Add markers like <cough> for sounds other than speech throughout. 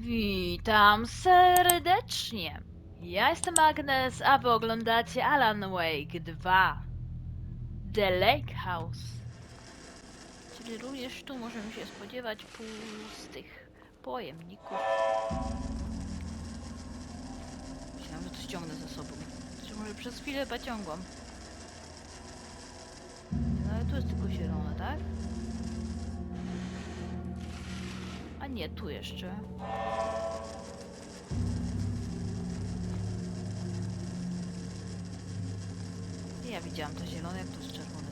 Witam serdecznie. Ja jestem Agnes, a wy oglądacie Alan Wake 2 The Lake House. Czyli również tu możemy się spodziewać pustych pojemników. Myślałam, że to ściągnę ze sobą. Czy może przez chwilę pociągłam. No ale tu jest tylko zielone, tak? Nie, tu jeszcze. Ja widziałam to zielone, jak to jest czerwone.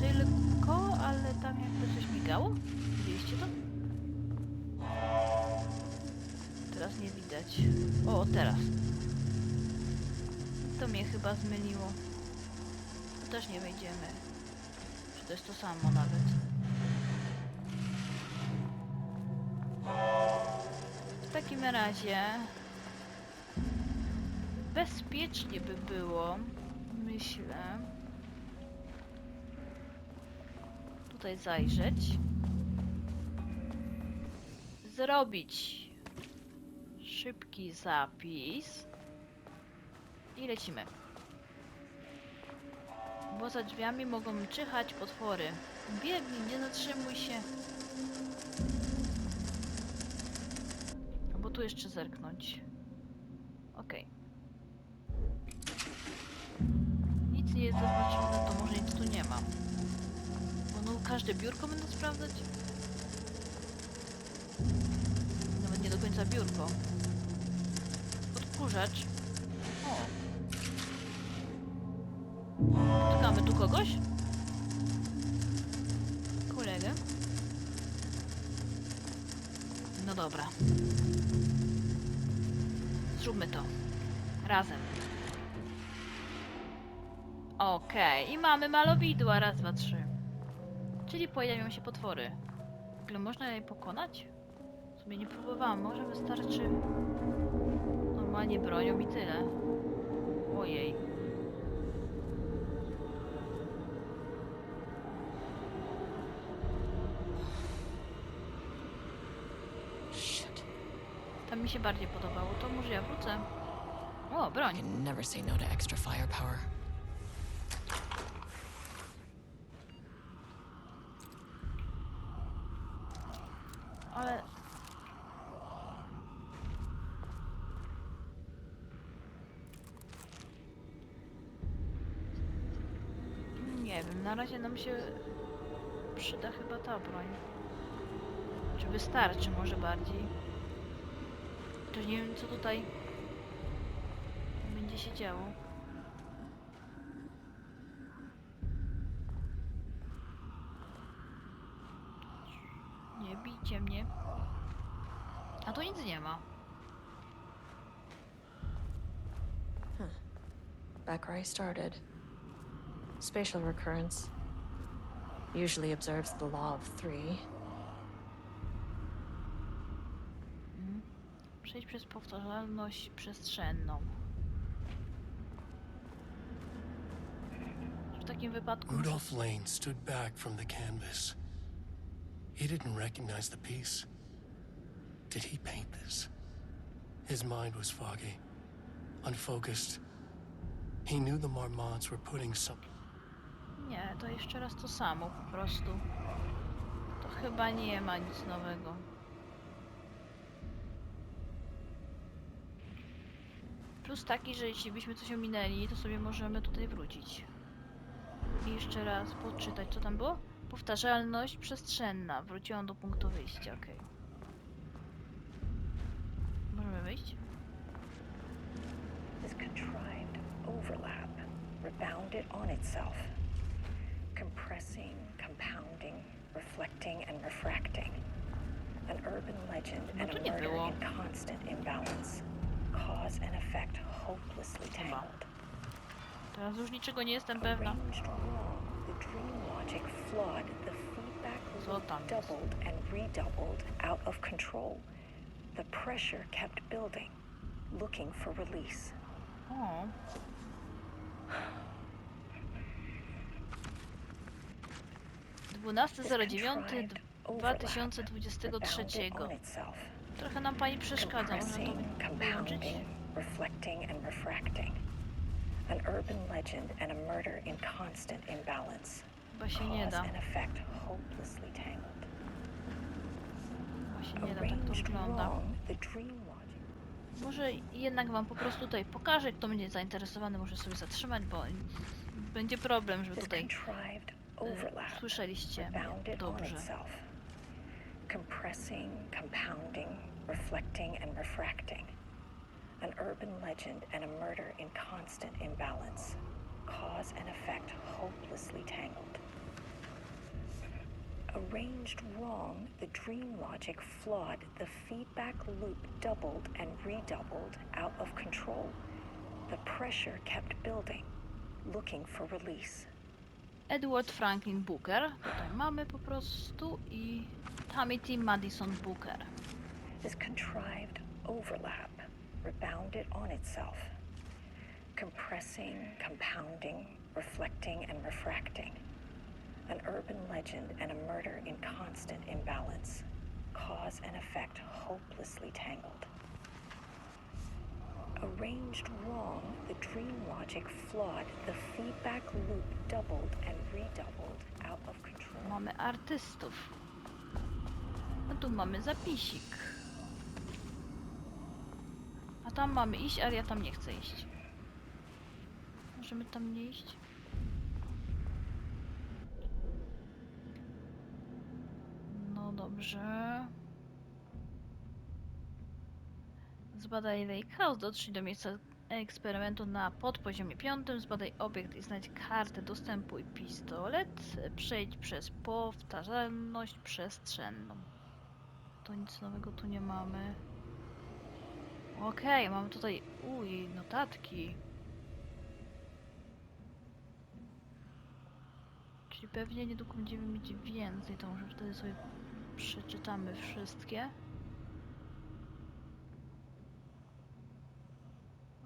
Tylko, ale tam jakby coś migało? Widzieliście to? Teraz nie widać. O, teraz. To mnie chyba zmyliło. Też nie wejdziemy. Czy to jest to samo nawet? Takim razie bezpiecznie by było, myślę, tutaj zajrzeć, zrobić szybki zapis i lecimy. Bo za drzwiami mogą czyhać potwory. Biegnij, nie zatrzymuj się. Tu jeszcze zerknąć. Okej. Nic nie jest zaznaczone, to może nic tu nie ma. Bo no każde biurko będę sprawdzać? Nawet nie do końca biurko. Odkurzacz. O. Czekamy tu kogoś? Zróbmy to. Razem. Okej, i mamy malowidła. Raz, dwa, trzy. Czyli pojawią się potwory. W ogóle można je pokonać? W sumie nie próbowałam. Może wystarczy normalnie bronią i tyle. Mi się bardziej podobało. To może ja wrócę. O, broń. can never say no to extra firepower. Ale... Nie wiem, na razie nam się przyda chyba ta broń. Czy wystarczy może bardziej? To nie wiem co tutaj będzie się działo. Nie bijcie mnie. A tu nic nie ma. Hmm. Back where I started. Spatial recurrence usually observes the law of three. Przez powtarzalność przestrzenną. W takim wypadku. Rudolph Lane stood back from the canvas. He didn't recognize the piece. Did he paint this? His mind was foggy, unfocused. He knew the Marmots were putting some. Nie, to jeszcze raz to samo po prostu. To chyba nie ma nic nowego. Plus taki, że jeśli byśmy coś ominęli, to sobie możemy tutaj wrócić. I jeszcze raz poczytać, co tam było? Powtarzalność przestrzenna. Wróciłam do punktu wyjścia, okej. Możemy wyjść? This contrived overlap rebounded on itself, compressing, compounding, reflecting, and refracting. An urban legend No and a nie murder in constant imbalance. Cause and effect hopelessly tangled. Teraz już niczego nie jestem pewna. Co tam jest? doubled and redoubled out of control. The pressure kept building, looking for release. O. Dwunasty zero dziewiąty 2023. rebounded on itself, Trochę nam pani przeszkadza, można to compressing, wyłączyć? compounding, reflecting, and refracting. An urban legend and a murder in constant imbalance. Chyba się nie Cause da. and effect hopelessly tangled. Chyba się nie da, tak to wygląda. Może jednak wam po prostu tutaj pokażę, kto będzie zainteresowany, może sobie zatrzymać, bo będzie problem, żeby tutaj y, słyszeliście mnie dobrze. Compressing, compounding, reflecting, and refracting. An urban legend and a murder in constant imbalance. Cause and effect hopelessly tangled. Arranged wrong, the dream logic flawed, the feedback loop doubled and redoubled out of control. The pressure kept building, looking for release. Edward Franklin Booker, tutaj mamy po prostu i Tamity Madison Booker. This contrived overlap rebounded on itself, compressing, compounding, reflecting, and refracting. An urban legend and a murder in constant imbalance. Cause and effect hopelessly tangled. Arranged wrong, the dream logic flawed, the feedback loop doubled and redoubled out of control. Mamy artystów. A tu mamy zapisik. A tam mamy iść, ale ja tam nie chcę iść. Możemy tam nie iść? No dobrze. Zbadaj Lake House, dotrzyj do miejsca eksperymentu na podpoziomie piątym, zbadaj obiekt i znajdź kartę dostępu i pistolet. Przejdź przez powtarzalność przestrzenną. To nic nowego tu nie mamy. Okej, mamy tutaj uj, notatki. Czyli pewnie niedługo będziemy mieć więcej, to może wtedy sobie przeczytamy wszystkie.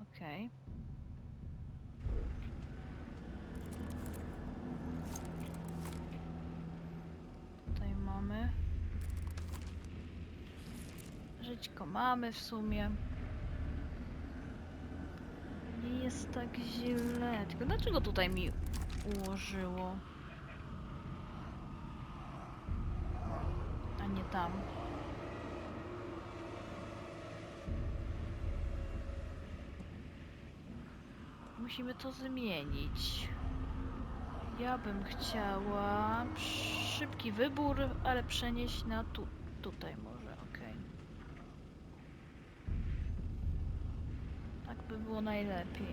Okej. Tutaj mamy. Mamy w sumie. Nie jest tak źle. Tylko dlaczego tutaj mi ułożyło? A nie tam. Musimy to zmienić. Ja bym chciała szybki wybór, ale przenieść na tu, tutaj może, okej. Tak by było najlepiej.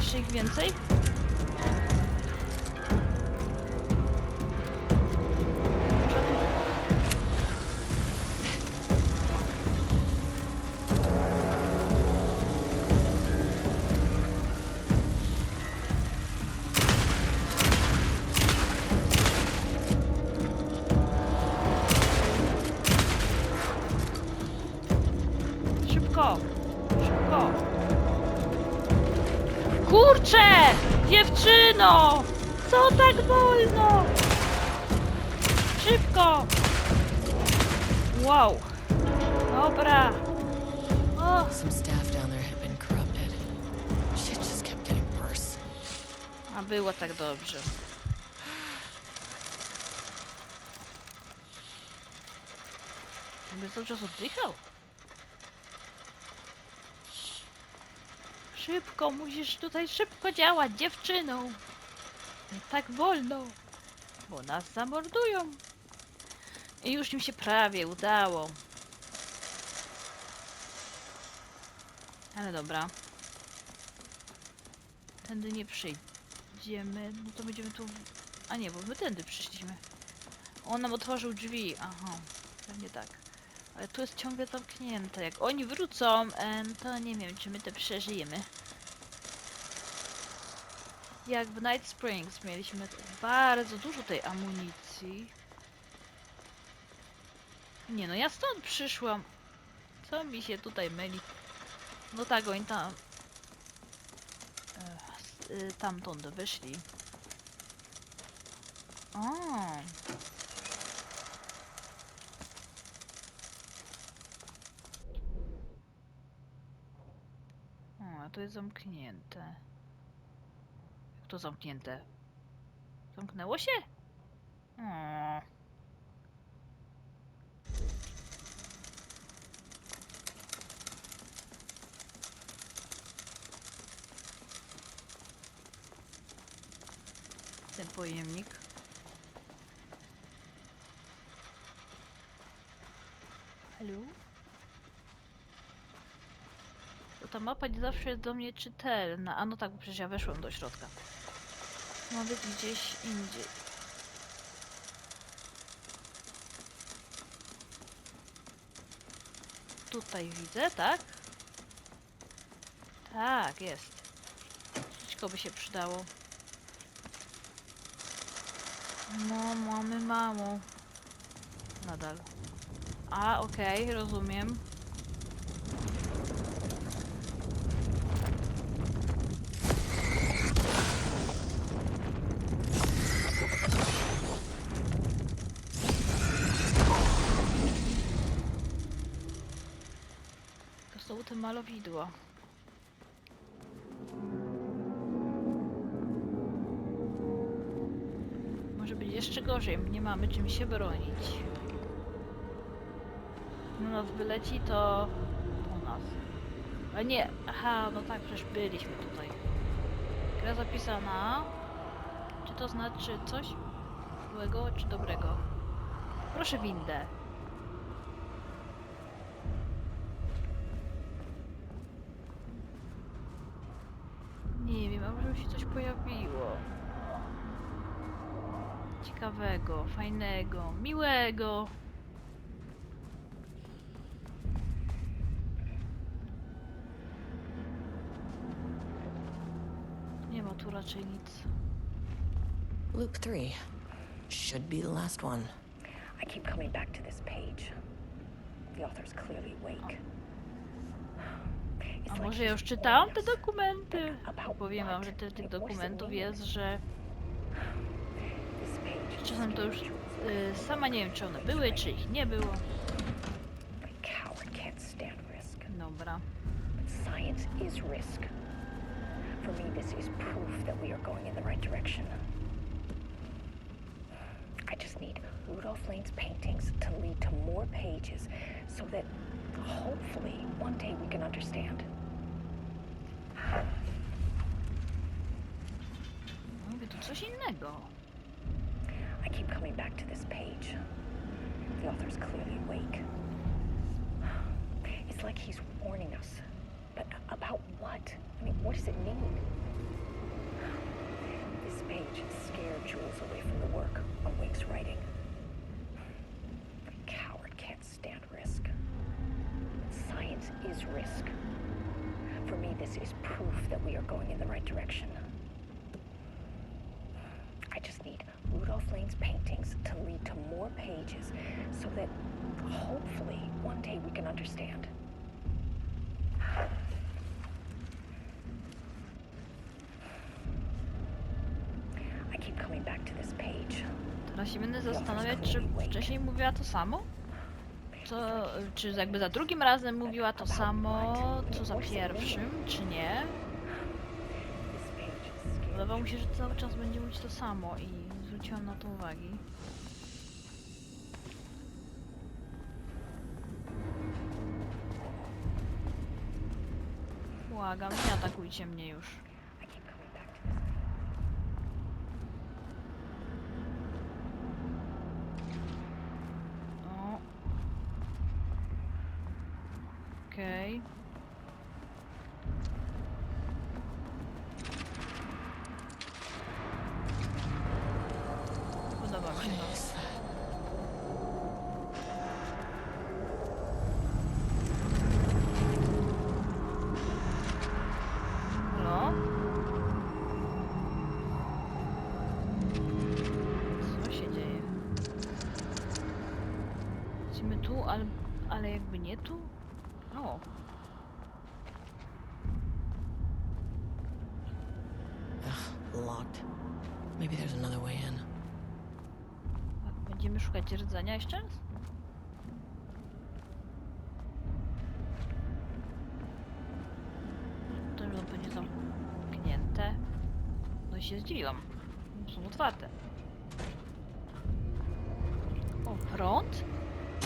Jeszcze ich więcej? A było tak dobrze. Jakby cały czas oddychał. Szybko, musisz tutaj szybko działać, dziewczyną. Nie tak wolno. bo nas zamordują. I już im się prawie udało. Ale dobra. Tędy nie przyjdziemy. No to będziemy tu... A nie, bo my tędy przyszliśmy. On nam otworzył drzwi. Aha, pewnie tak. Ale tu jest ciągle zamknięte. Jak oni wrócą, to nie wiem, czy my to przeżyjemy. Jak w Night Springs mieliśmy bardzo dużo tej amunicji. Nie no, ja stąd przyszłam. Co mi się tutaj myli? No tak, oni tam... y, Tamtąd wyszli. O. O, to jest zamknięte. Jak to zamknięte? Zamknęło się? O. pojemnik. Halo? To ta mapa nie zawsze jest do mnie czytelna. A no tak, bo przecież ja weszłam do środka. Ma być gdzieś indziej. Tutaj widzę, tak? Tak, jest. Wszystko by się przydało. No, mamy mało. Nadal. A, okej, rozumiem. To są te malowidła. Jeszcze gorzej, nie mamy czym się bronić. No nas wyleci to po nas. A nie, aha, no tak, przecież byliśmy tutaj. Gra zapisana. Czy to znaczy coś złego czy dobrego? Proszę windę. Nie wiem, a może mi się coś pojawiło. Ciekawego, fajnego, miłego. Nie ma tu raczej nic. Loop 3. Should be the last one. I keep coming back to this page. The author's clearly awake. A może ja już czytałam te dokumenty? Powiem wam, że te, tych dokumentów jest, że czasem to już y, sama nie wiem, czy one były, czy ich nie było. Dobra. Science is risk. For me, this is proof that we are going in the right direction. I just need Rudolph Lane's paintings to lead to more pages so that hopefully one day we can understand. Mówię tu coś innego. I keep coming back to this page. The author's clearly awake. <sighs> It's like he's warning us. But about what? I mean, what does it mean? <sighs> This page scared Jules away from the work on Wake's writing. A coward can't stand risk. Science is risk. For me, this is proof that we are going in the right direction. More pages so that hopefully one day we can understand. I keep coming back to this page. Teraz się będę zastanawiać, czy wcześniej mówiła to samo? Co, czy jakby za drugim razem mówiła to samo, co za pierwszym, czy nie? Wydawało mi się, że cały czas będzie mówić to samo i zwróciłam na to uwagi. Błagam, nie atakujcie mnie już. Nie tu? O, Ugh, locked. Maybe there's another way in. będziemy szukać rdzenia jeszcze raz? To już będzie zamknięte. No i się zdziwiłam. Są otwarte. O, prąd?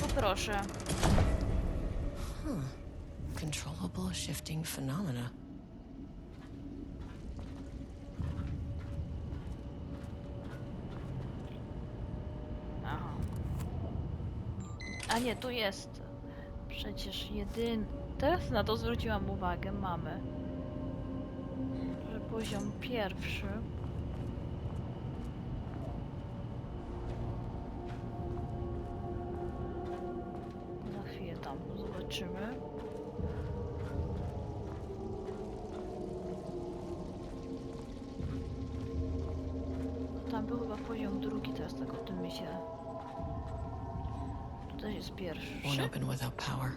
Poproszę. Huh. Controllable shifting phenomena. Aha. A nie, tu jest. Przecież jedyn... Teraz na to zwróciłam uwagę, mamy. Że poziom pierwszy. Jest pierwszy. Won't open without power.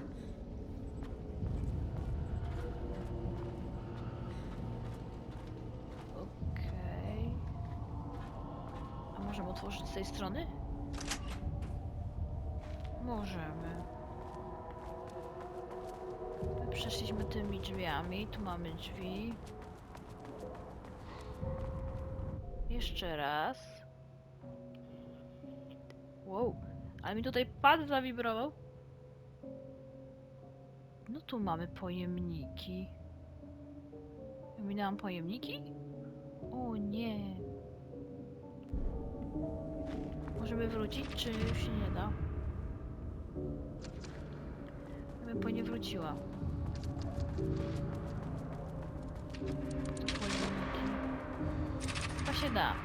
Okej. A możemy otworzyć z tej strony? Możemy. My Przeszliśmy tymi drzwiami, tu mamy drzwi. Jeszcze raz. Wow, ale mi tutaj pad zawibrował. No tu mamy pojemniki. Minęłam pojemniki? O nie. Możemy wrócić, czy już się nie da? Ja bym po nie wróciła. To pojemniki. Chyba się da.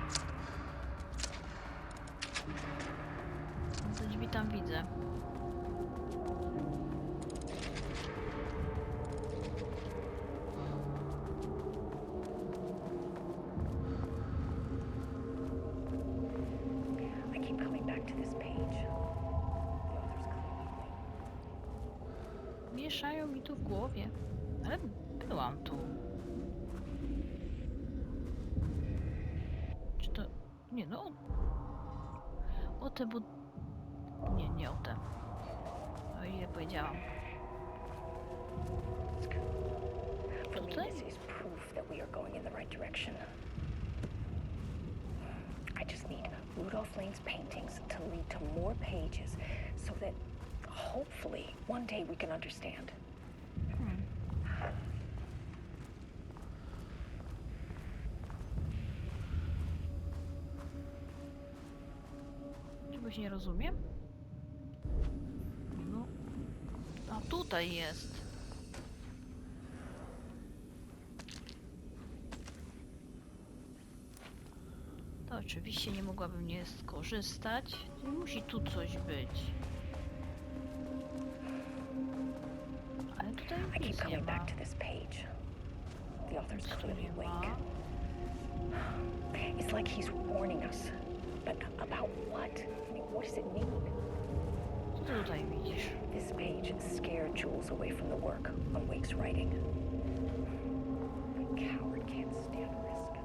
Author's clearly Mieszają mi tu w głowie. Ale byłam tu. Czy to... Nie no. O te bud... powiedziałam. Tutaj? this is proof that we are going in the right direction. I just need Rudolph Lane's paintings to lead to more pages so that hopefully one day we can understand. Hmm. Czegoś nie rozumiem? Tutaj jest. To oczywiście nie mogłabym nie skorzystać. Musi tu coś być. Ale tutaj nic nie ma. back to this page. The author's clearly awake. It's like he's warning us. But about what? I mean, what does it mean? Tutaj widzisz? This page scared Jules away from the work on Wake's writing. A coward can't stand risk.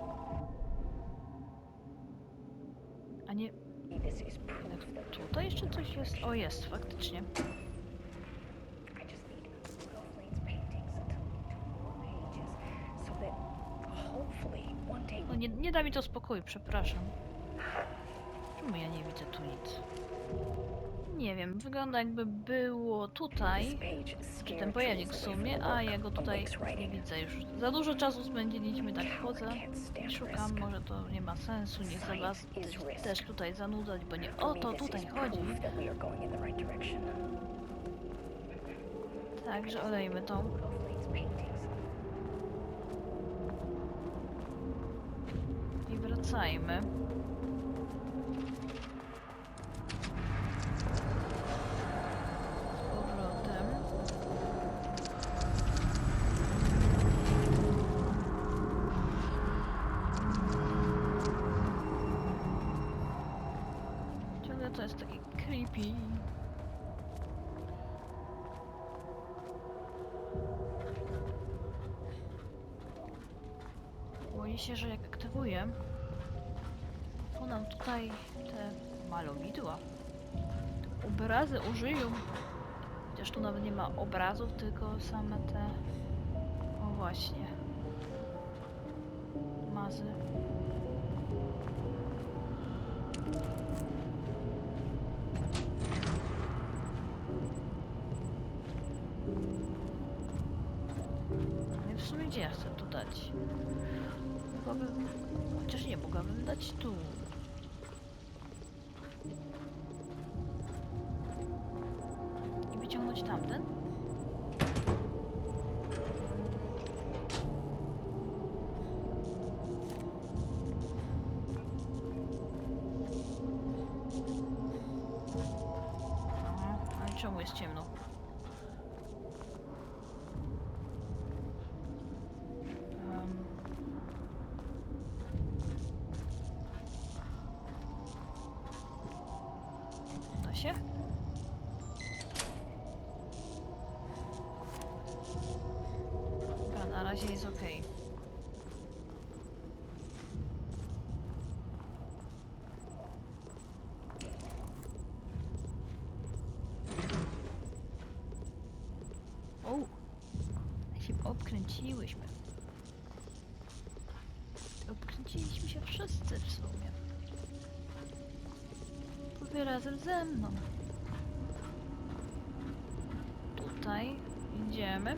A nie, This is proof that tutaj jeszcze coś jest? O, jest, faktycznie. I just need Rudolph Lane's paintings to lead to more pages so that hopefully one day No nie, nie da mi to spokoju, przepraszam. Czemu ja nie widzę tu nic? Nie wiem, wygląda jakby było tutaj, czy ten pojemnik w sumie, a ja go tutaj nie widzę już. Za dużo czasu spędziliśmy, tak i szukam, może to nie ma sensu, nie chcę was też tutaj zanudzać, bo nie o to tutaj chodzi. Także olejmy tą. I wracajmy. Aktywuję, to nam tutaj te malowidła, obrazy użyją. Chociaż tu nawet nie ma obrazów, tylko same te... O właśnie. Mazy. I w sumie gdzie ja chcę to dać? Mogłabym... Chociaż nie, mogłabym dać tu. I wyciągnąć tamten? Aha, ale czemu jest ciemno? Się? Dobra, na razie jest ok. O! się obkręciłyśmy. Obkręciliśmy się wszyscy w sumie. Wy razem ze mną. Tutaj idziemy.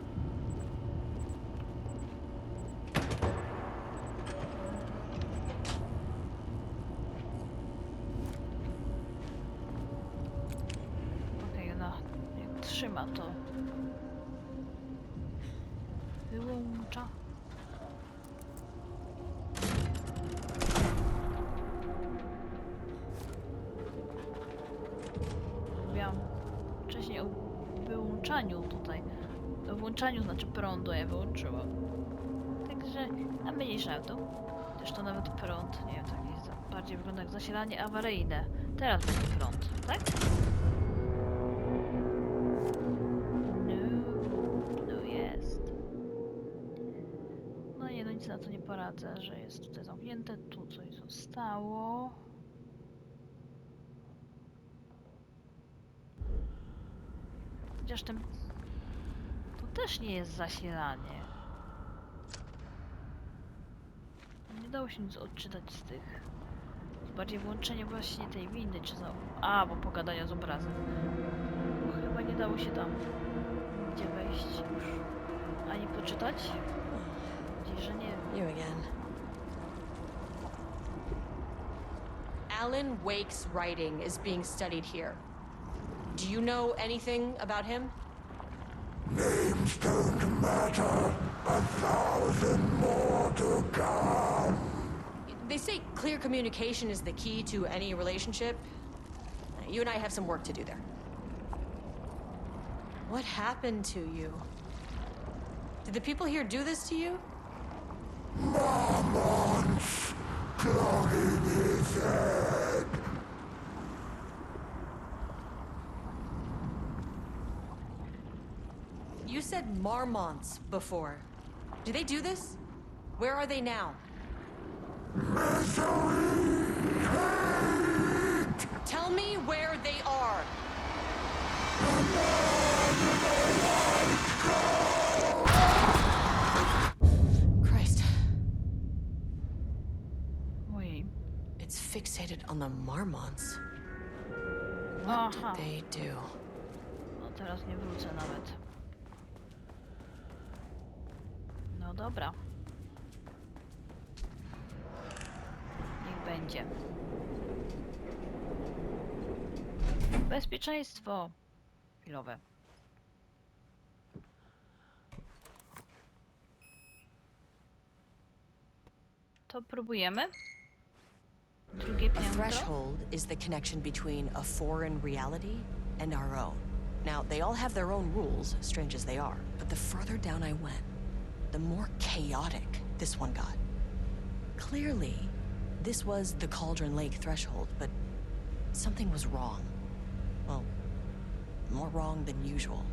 Okej, jak trzyma to wyłącza. Wyłączaniu tutaj. Włączaniu znaczy prądu, a ja wyłączyłam. Także, a mniejsza to. Też to nawet prąd, nie wiem, tak jest, bardziej wygląda jak zasilanie awaryjne. Teraz będzie prąd, tak? No, no no nic na to nie poradzę, że jest tutaj zamknięte, tu coś zostało. Chociaż ten... To też nie jest zasilanie. Nie dało się nic odczytać z tych. Bardziej włączenie właśnie tej windy, czy za... A, bo pogadania z obrazem. Bo chyba nie dało się tam gdzie wejść już. Ani poczytać? Gdzieś, że nie. You again. Alan Wake's writing is being studied here. Do you know anything about him? Names don't matter. A thousand more to come. They say clear communication is the key to any relationship. You and I have some work to do there. What happened to you? Did the people here do this to you? Marmots marmonts before. Do they do this? Where are they now? Tell me where they are. Christ, Ojej. it's fixated on the marmonts. What Aha. did they do? No teraz nie wrócę nawet. Dobra. Niech będzie. Bezpieczeństwo chwilowe. To próbujemy. Drugie piętro. A threshold is the connection between a foreign reality and our own. Now, they all have their own rules, strange as they are, but the further down I went, the more chaotic this one got. Clearly, this was the Cauldron Lake threshold, but something was wrong. Well, more wrong than usual.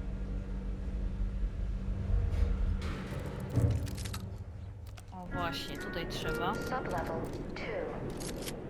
O właśnie, tutaj trzeba. Sublevel 2.